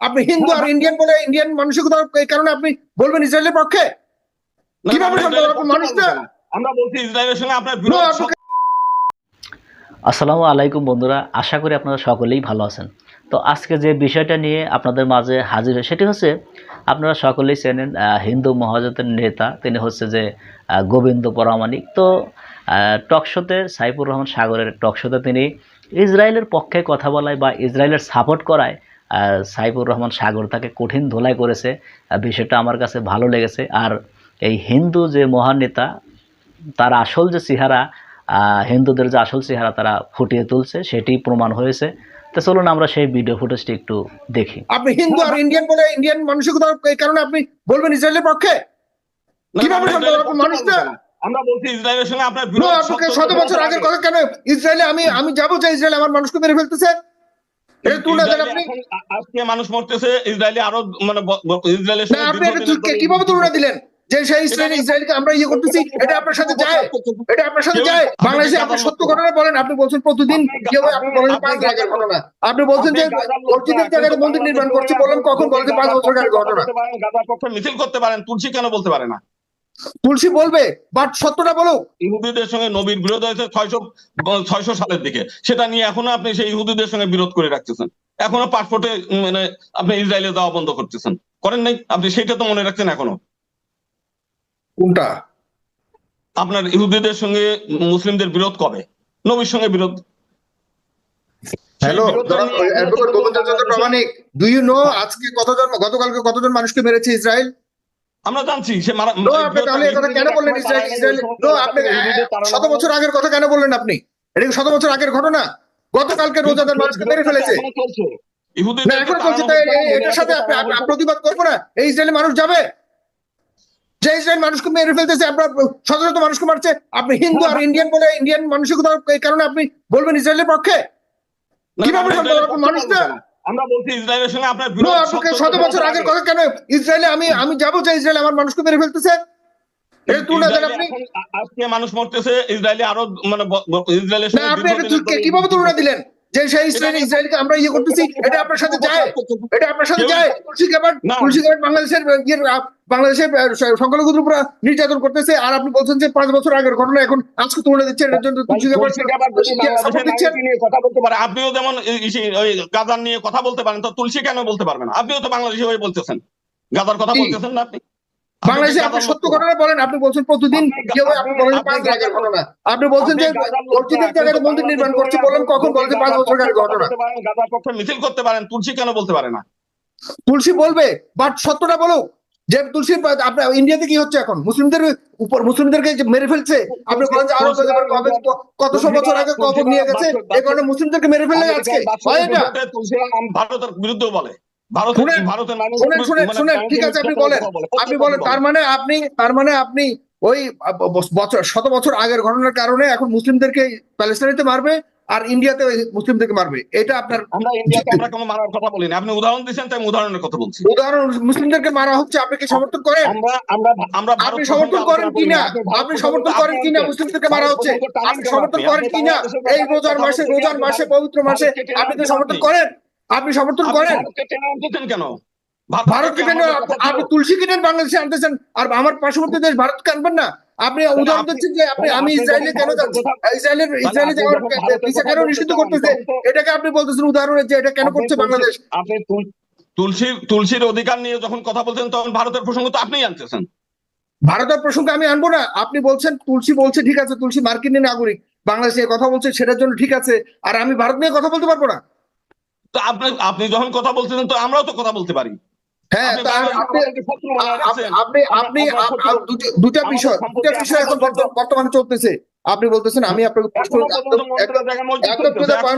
আপনি হিন্দু আর ইন্ডিয়ান বলে ইন্ডিয়ান মানসিকতা এই কারণে আপনি বলবেন ইসরায়েলের পক্ষে? কীভাবে? আমরা বলছি ইসরায়েলের সঙ্গে আপনার বিরোধ আসসালামু আলাইকুম বন্ধুরা আশা করি আপনারা সকলেই ভালো আছেন। তো আজকে যে বিষয়টা নিয়ে আপনাদের মাঝে হাজির হয় সেটি হচ্ছে আপনারা সকলেই চেনেন আহ, হিন্দু মহাজোটের নেতা। তিনি হচ্ছে যে আহ, গোবিন্দ পরামানিক তো টকশোতে সাইফুর রহমান সাগরের টকশোতে তিনি ইসরায়েলের পক্ষে কথা বলায় বা ইসরায়েলের সাপোর্ট করায় সাইফুর রহমান সাগর তাকে কঠিন ধোলাই করেছে। বিষয়টা আমার কাছে ভালো লেগেছে। আর এই হিন্দু যে মহান নেতা তার আসল যে চেহারা হিন্দুদের যে আসল চেহারা তারা ফুটিয়ে তুলছে সেটি প্রমাণ হয়েছে। তো চলুন আমরা সেই ভিডিও ফুটেজটি একটু দেখি। আপনি হিন্দু আর ইন্ডিয়ান বলে ইন্ডিয়ান মানসিকতা এই কারণে আপনি বলবেন ইসরায়েলের পক্ষে? কীভাবে আমরা বলছি ইসরায়েলের সঙ্গে আপনার শত বছর আগের কথা কেন? ইসরায়েলে আমি আমি যাব যে ইসরায়েল আমার মানুষকে মেরে ফেলতেছে। আজকে মানুষ মরতেছে ইসরায়েলি আরও মানে ব- ব- ইসরায়েলের আপনি এটা দীর্ঘদিনের তুল- ধরে- কীভাবে তুলনা দিলেন? যে সেই ইসরায়েল ইসরায়েলকে আমরা ইয়ে করতেছি এটা আপনার সাথে যায়? এটা আপনার সাথে যায়? বাংলাদেশে আপনি সত্য ঘটনা বলেন আপনি বলছেন প্রতিদিন আপনি- আপনি বলেন পাঁচ গাজার ঘটনা। আপনি বলছেন যে মসজিদের জায়গায় মন্দির নির্মাণ করছে বললেন কখন বলছে পাঁচ বছর ঘটনা। পক্ষে মিছিল করতে পারেন তুলসী কেন বলতে পারে না? তুলসী বলবে বাট সত্যটা বলো। ইহুদিদের সঙ্গে নবীর বিরোধ হয়েছে ছয়শো ছয়শো সালের দিকে। সেটা নিয়ে এখনও আপনি সেই ইহুদিদের সঙ্গে বিরোধ করে রাখতেছেন। এখনও পাসপোর্টে মানে আপনি ইসরায়েলে যাওয়া বন্ধ করতেছেন। করেন নাই? আপনি সেটা তো মনে রাখছেন এখনও? কোনটা? আপনার ইহুদিদের সঙ্গে মুসলিমদের বিরোধ কবে? নবীর সঙ্গে বিরোধ। Hello Pramanik do you know আজকে কতজন গতকালকে কতজন মানুষকে মেরেছে ইসরায়েল? আমরা জানছি সে মারা কেন বললেন আপনি শত বছর আগের কথা কেন বললেন আপনি? এটা কি শত বছর আগের ঘটনা? গতকালকে রোজাদার মানুষকে মেরে ফেলেছে? এখনও চলছে এটার সাথে প্রতিবাদ করব না। এই ইসরায়েলি মানুষ যাবে? যে ইসরায়েল মানুষকে মেরে ফেলতেছে আপনার শত শত মানুষকে মারছে। আপনি হিন্দু আর ইন্ডিয়ান বলে ইন্ডিয়ান মানসিকতা এই কারণে আপনি বলবেন ইসরায়েলের পক্ষে? কীভাবে আমরা আমরা বলছি ইসরায়েলের সঙ্গে আপনার বিরোধ আপনাকে শত বছর আগের কথা কেন? ইসরায়েলে আমি আমি যাব যে ইসরায়েল আমার মানুষকে মেরে ফেলতেছে। আজকে মানুষ মরতেছে ইসরায়েলি আরও মানে ইসরায়েলের সঙ্গে কীভাবে তুলনা দিলেন? যে সেই ইসরায়েল ইসরায়েলকে আমরা ইয়ে করতেছি এটা আপনার সাথে যায় এটা আপনার সাথে যায়। তুলসী তুলসী বাংলাদেশের বাংলাদেশের সংখ্যালঘুদের উপর নির্যাতন করতেছে। আর আপনি বলছেন যে পাঁচ বছর আগের ঘটনা এখন আজকে তুলে দিচ্ছেন এর জন্য তুলসী কথা বলতে পারে আপনিও যেমন গাজার নিয়ে কথা বলতে পারেন তো তুলসী কেন বলতে পারবেন? আপনিও তো বাংলাদেশি হয়ে বলতেছেন। গাজার কথা বলতেছেন না আপনি? বাংলাদেশে আপনি সত্য ঘটনা বলেন আপনি বলছেন প্রতিদিন আপনি- আপনি বলেন পাঁচ আগের ঘটনা আপনি বলছেন যে মসজিদের জায়গায় মন্দির নির্মাণ করছে বলেন কখন পাঁচ গাজার বছর আগের ঘটনা গাজার পক্ষে মিছিল করতে পারেন তুলসী কেন বলতে পারে না তুলসী বলবে বাট সত্যটা বলো যে তুলসী আপনার ইন্ডিয়াতে কি হচ্ছে এখন মুসলিমদের উপর মুসলিমদেরকে যে মেরে ফেলছে আপনি বলেন যে আরও কবে কতশো বছর আগে কখন নিয়ে গেছে এই কারণে মুসলিমদেরকে মেরে ফেললে আজকে হয় এটা ভারতের বিরুদ্ধেও বলে মানে শুনেন ঠিক আছে আপনি বলেন আপনি বলেন তার মানে আপনি তার মানে আপনি ওই বছর শত বছর আগের ঘটনার কারণে এখন মুসলিমদেরকে প্যালেস্টাইনিতে মারবে আর ইন্ডিয়াতে মুসলিমদেরকে মারবে। এটা আপনার আমরা ইন্ডিয়াতে আমরা কোনো মারার কথা বলিনি। আপনি উদাহরণ দিচ্ছেন তাই উদাহরণের কথা বলছি। উদাহরণ মুসলিমদেরকে মারা হচ্ছে আপনি কি সমর্থন করেন? আমরা আমরা আমরা আপনি সমর্থন করেন কিনা? আপনি সমর্থন করেন কিনা মুসলিমদেরকে মারা হচ্ছে? আপনি সমর্থন করেন কিনা? এই রোজার মাসে রোজার মাসে পবিত্র মাসে আপনি আনছেন সমর্থন করেন? আপনি সমর্থন করেন? কেন? ভারতকে কেন আপনি। তুলসী কিনেন বাংলাদেশে আনতেছেন আর আমার পার্শ্ববর্তী দেশ ভারতকে আনবেন না। আপনি উদাহরণ দিচ্ছেন যে আপনি আমি ইসরায়েলে কেন যাচ্ছি ইসরায়েলের ইসরায়েলে যাওয়ার ভিসা কেন নিষিদ্ধ করতেছে? এটাকে আপনি বলতেছেন উদাহরণে যে এটা কেন করছে বাংলাদেশ? আপনি তুল- তুলসীর তুলসীর অধিকার নিয়ে যখন কথা বলছেন তখন ভারতের প্রসঙ্গ তো আপনিই আনতেছেন। ভারতের প্রসঙ্গে আমি আনব না। আপনি বলছেন তুলসী বলছে ঠিক আছে তুলসী মার্কিন নাগরিক। বাংলাদেশে কথা বলছে সেটার জন্য ঠিক আছে। আর আমি ভারত নিয়ে কথা বলতে পারব না। তো আপনি আপনি যখন কথা বলতেছেন তো আমরাও তো কথা বলতে পারি। হ্যাঁ আপনি দুটি- বিষয় দুটা বিষয় এখন বর্তমানে চলতেছে। আপনি বলতেছেন আমি আপনাকে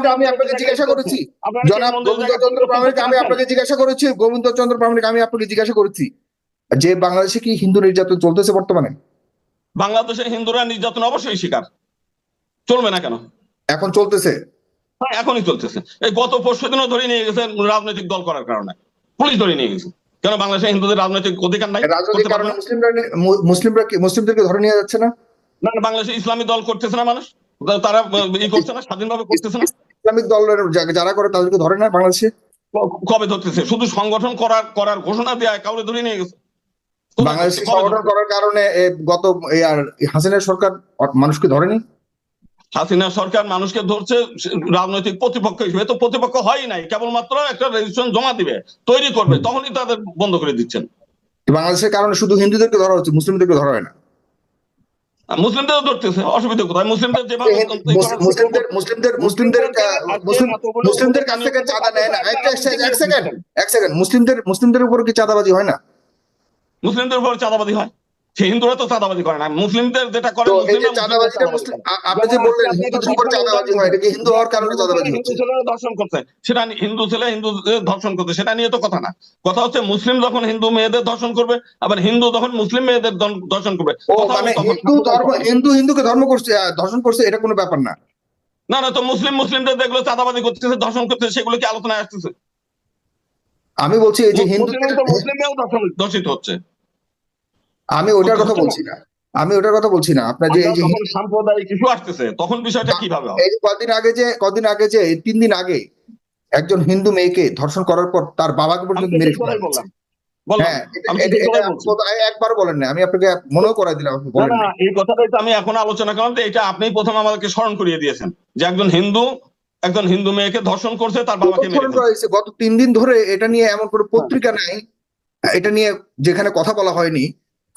আমি জিজ্ঞাসা করেছি। জনাব মন্দিরের গোবিন্দ চন্দ্র প্রামাণিক আমি আপনাকে জিজ্ঞাসা করেছি গোবিন্দ চন্দ্র প্রামাণিক আমি আপনাকে জিজ্ঞাসা করেছি যে বাংলাদেশে কি হিন্দু নির্যাতন চলতেছে বর্তমানে? বাংলাদেশের হিন্দুরা নির্যাতন অবশ্যই শিকার। চলবে না কেন? এখন চলতেছে। হ্যাঁ এখনই চলতেছে। এই গত পরশু দিনও ধরে নিয়ে গেছে রাজনৈতিক দল করার কারণে। পুলিশ ধরে নিয়ে গেছে। কেন বাংলাদেশের হিন্দুদের রাজনৈতিক অধিকার নাই? মুসলিমরা মুসলিমরা কি মুসলিমদেরকে ধরে নিয়ে যাচ্ছে না? না না, বাংলাদেশে ইসলামী দল করতেছে না মানুষ। তারা ই করছে না স্বাধীনভাবে করতেছে না। ইসলামিক দলের যারা করে তাদেরকে ধরে না বাংলাদেশে? কবে ধরতেছে? শুধু সংগঠন করার করার ঘোষণা দেওয়া কাউরে ধরে নিয়ে গেছে? বাংলাদেশ সংগঠন করার কারণে গত হাসিনা সরকার মানুষকে ধরেনি? হাসিনা সরকার মানুষকে ধরছে রাজনৈতিক প্রতিপক্ষ হিসেবে। তো প্রতিপক্ষ হয় নাই কেবলমাত্র একটা রেজিস্ট্রেশন জমা দিবে তৈরি করবে তখনই তাদের বন্ধ করে দিচ্ছেন। বাংলাদেশের কারণে শুধু হিন্দুদেরকে ধরা হচ্ছে মুসলিমদেরকে ধরা হয় না। আর ধরতেছে অসুবিধা কোথায়? মুসলিমদের যেভাবে মুসলিমদের মুসলিমদের মুসলিমদের মুসলিমদের কাছ থেকে চাঁদা নেয় না। এক সেকেন্ড এক সেকেন্ড মুসলিমদের মুসলিমদের উপর কি চাঁদাবাজি হয় না? মুসলিমদের উপর চাঁদাবাদি হয়। হিন্দুরা তো চাঁদাবাদি করে না মুসলিমদের যেটা করে আপনি যে বললেন হিন্দুদের উপর চাঁদাবাজি হয় এটা কি হিন্দু হওয়ার কারণে চাঁদাবাজি হচ্ছে? ধর্ষণ করছে। সেটা হিন্দু ছেলে হিন্দু ধর্ষণ করতে সেটা নিয়ে তো কথা না। কথা হচ্ছে মুসলিম যখন হিন্দু মেয়েদের ধর্ষণ করবে আবার হিন্দু যখন মুসলিম মেয়েদের ধর্ষণ করবে। মানে হিন্দু ধর্ম হিন্দু হিন্দুকে ধর্ম করছে ধর্ষণ করছে এটা কোনো ব্যাপার না। না না তো মুসলিম মুসলিমদের যেগুলো চাঁদাবাজি করতেছে ধর্ষণ করতেছে সেগুলো কি আলোচনায় আসতেছে? আমি বলছি এই যে হিন্দু মুসলিম তো মুসলিমরাও ধর্ষণ ধর্ষিত হচ্ছে। আমি ওটার কথা বলছি না। আমি ওটার কথা বলছি না। আপনার যে এই যে সাম্প্রদায়িক ইস্যু আসতেছে তখন বিষয়টা কীভাবে এই যে কদিন আগে যে কদিন আগে যে তিন দিন আগে একজন হিন্দু মেয়েকে ধর্ষণ করার পর তার বাবাকে পর্যন্ত মেরে ফেলা হয়েছে। হ্যাঁ একবার বলেন না আমি আপনাকে মনেও করাই দিলাম। এই কথাটাই তো আমি এখন আলোচনা করলাম এটা আপনি প্রথম আমাদেরকে স্মরণ করিয়ে দিয়েছেন যে একজন হিন্দু একজন হিন্দু মেয়েকে ধর্ষণ করছে তার বাবাকে গত তিন দিন ধরে এটা নিয়ে এমন কোনো পত্রিকা নাই। এটা নিয়ে যেখানে কথা বলা হয়নি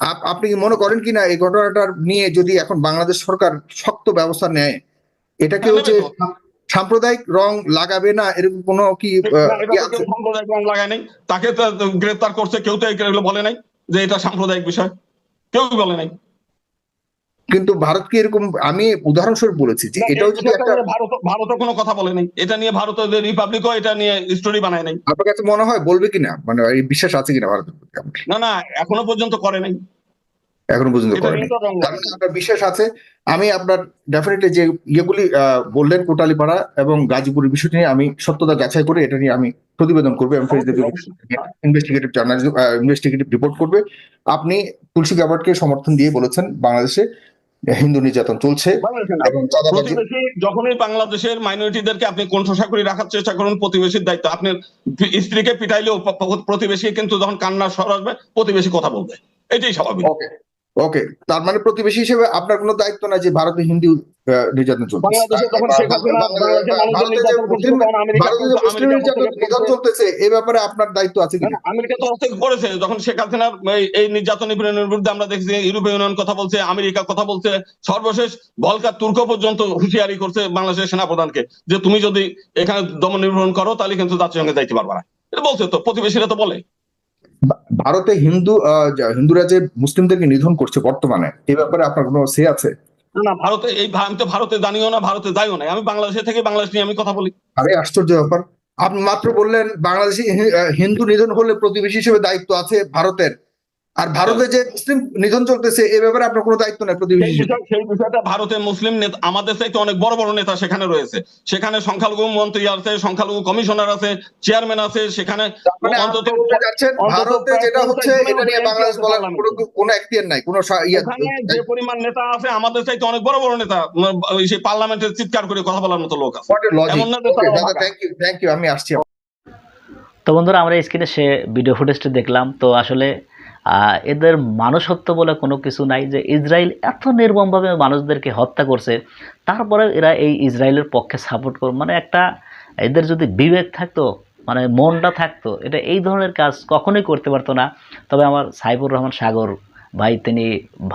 আপনি কি মনে করেন কিনা এই ঘটনাটার নিয়ে যদি এখন বাংলাদেশ সরকার শক্ত ব্যবস্থা নেয় এটা কেউ যে হচ্ছে সাম্প্রদায়িক রং লাগাবে না? এরকম কোনো কি সাম্প্রদায়িক রং লাগায় নাই। তাকে গ্রেপ্তার গ্রেফতার করছে কেউ তো বলে নাই যে এটা সাম্প্রদায়িক বিষয়। কেউ বলে নাই। কিন্তু ভারত কি এরকম আমি উদাহরণস্বরূপ বলেছি যে এটাও যদি একটা ভারত ভারত কোনো কথা বলে নাই। এটা নিয়ে ভারত রিপাবলিকও এটা নিয়ে স্টোরি বানায় নাই। আপনার কাছে মনে হয় বলবে কিনা? মানে এই বিশ্বাস আছে কিনা ভারতের প্রতি না না এখনও পর্যন্ত করে নাই। এখনও পর্যন্ত এটা করেনি নিয়ে তো রং তার লাগায় মানে আপনার বিশ্বাস আছে। আমি আপনার ডেফিনেটলি যে ইয়েগুলি বললেন কোটালিপাড়া এবং গাজীপুরের বিষয়টি নিয়ে আমি সত্যতা যাচাই করে এটা নিয়ে আমি প্রতিবেদন করব এবং ইনভেস্টিগেটিভ জার্নালিজম ইনভেস্টিগেটিভ রিপোর্ট করবে। আপনি তুলসী গাবার্ডকে সমর্থন দিয়ে বলেছেন বাংলাদেশে। হিন্দু নির্যাতন চলছে যখনই বাংলাদেশের মাইনরিটিদেরকে আপনি কণ্ঠসা করে রাখার চেষ্টা করুন প্রতিবেশীর দায়িত্ব। আপনি স্ত্রীকে পিটাইলেও প্রতিবেশী কিন্তু যখন কান্নার স্বর আসবে প্রতিবেশী কথা বলবে। এটাই স্বাভাবিক। ওকে তার মানে প্রতিবেশী হিসেবে আপনার কোনো দায়িত্ব না যে ভারতে হিন্দু নির্যাতন চলতেছে এই ব্যাপারে আপনার দায়িত্ব আছে কিনা? আমেরিকা তো হস্তে করেছে। যখন শেখ হাসিনার এই- নির্যাতন নিপীড়নের বিরুদ্ধে আমরা দেখছি ইউরোপীয় ইউনিয়ন কথা বলছে আমেরিকা কথা বলছে সর্বশেষ বলকার তুর্ক পর্যন্ত হুঁশিয়ারি করছে বাংলাদেশের সেনাপ্রধানকে যে তুমি যদি এখানে দমন নির্ভরণ করো তাহলে কিন্তু জাতিসংঘে যাইতে পারবে না। এটা বলছে তো প্রতিবেশীরা তো বলে। ভারতে হিন্দু আহ, হিন্দুরা যে মুসলিমদেরকে নিধন করছে বর্তমানে। এই ব্যাপারে আপনার কোনো সে আছে? না, ভারতে এই আমি তো ভারতে জানিও না ভারতে যাইও না। আমি বাংলাদেশে থেকে বাংলাদেশ নিয়ে আমি কথা বলি। আরে আশ্চর্য ব্যাপার। আপনি মাত্র বললেন বাংলাদেশি হিন্দু নিধন হলে প্রতিবেশী হিসেবে দায়িত্ব আছে ভারতের। আর ভারতে যে মুসলিম নিধন চলতেছে এ ব্যাপারে আপনার কোনো দায়িত্ব নেই প্রতিবেশী সেই বিষয়টা ভারতের মুসলিম নেতা আমাদের চাইতে অনেক বড় বড় নেতা সেখানে রয়েছে। সেখানে সংখ্যালঘু মন্ত্রী আছে সংখ্যালঘু কমিশনার আছে চেয়ারম্যান আছে সেখানে মানে অন্তত ভারতে যেটা হচ্ছে এটা নিয়ে বাংলাদেশ বলার কোনো এখতিয়ার নাই কোনো যে পরিমাণ নেতা আছে আমাদের চাইতে অনেক বড় বড় নেতা ওই সেই পার্লামেন্টের চিৎকার করে কথা বলার মতো লোক আছে. এমন না। থ্যাংক ইউ থ্যাংক ইউ আমি আসছি। তো বন্ধুরা আমরা স্ক্রিনে সে ভিডিও ফুটেজটি দেখলাম। তো আসলে এদের মানুষত্ব বলে কোনো কিছু নাই যে ইসরায়েল এত নির্মমভাবে মানুষদেরকে হত্যা করছে, তারপরে এরা এই ইসরায়েলের পক্ষে সাপোর্ট কর মানে একটা এদের যদি বিবেক থাকতো মানে মনটা থাকতো, এটা এই ধরনের কাজ কখনোই করতে পারতো না। তবে আমার সাইফুর রহমান সাগর ভাই, তিনি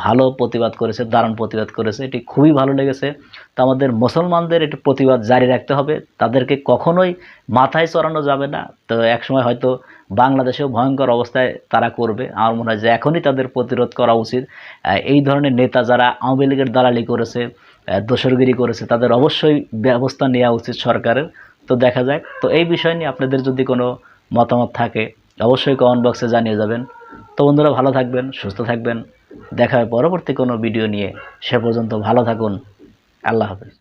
ভালো প্রতিবাদ করেছে, দারুণ প্রতিবাদ করেছে, এটি খুবই ভালো লেগেছে। তো আমাদের মুসলমানদের একটু প্রতিবাদ জারি রাখতে হবে। তাদেরকে কখনোই মাথায় চড়ানো যাবে না। তো একসময় হয়তো বাংলাদেশেও ভয়ঙ্কর অবস্থায় তারা করবে। আমার মনে হয় যে এখনই তাদের প্রতিরোধ করা উচিত। এই ধরনের নেতা যারা আওয়ামী লীগের দালালি করেছে দোসরগিরি করেছে, তাদের অবশ্যই ব্যবস্থা নেওয়া উচিত সরকারের। তো দেখা যাক। তো এই বিষয় নিয়ে আপনাদের যদি কোনো মতামত থাকে, অবশ্যই কমেন্ট বক্সে জানিয়ে যাবেন। তো বন্ধুরা ভালো থাকবেন, সুস্থ থাকবেন। দেখা হয় পরবর্তী কোনো ভিডিও নিয়ে। সে পর্যন্ত ভালো থাকুন। আল্লাহ হাফেজ।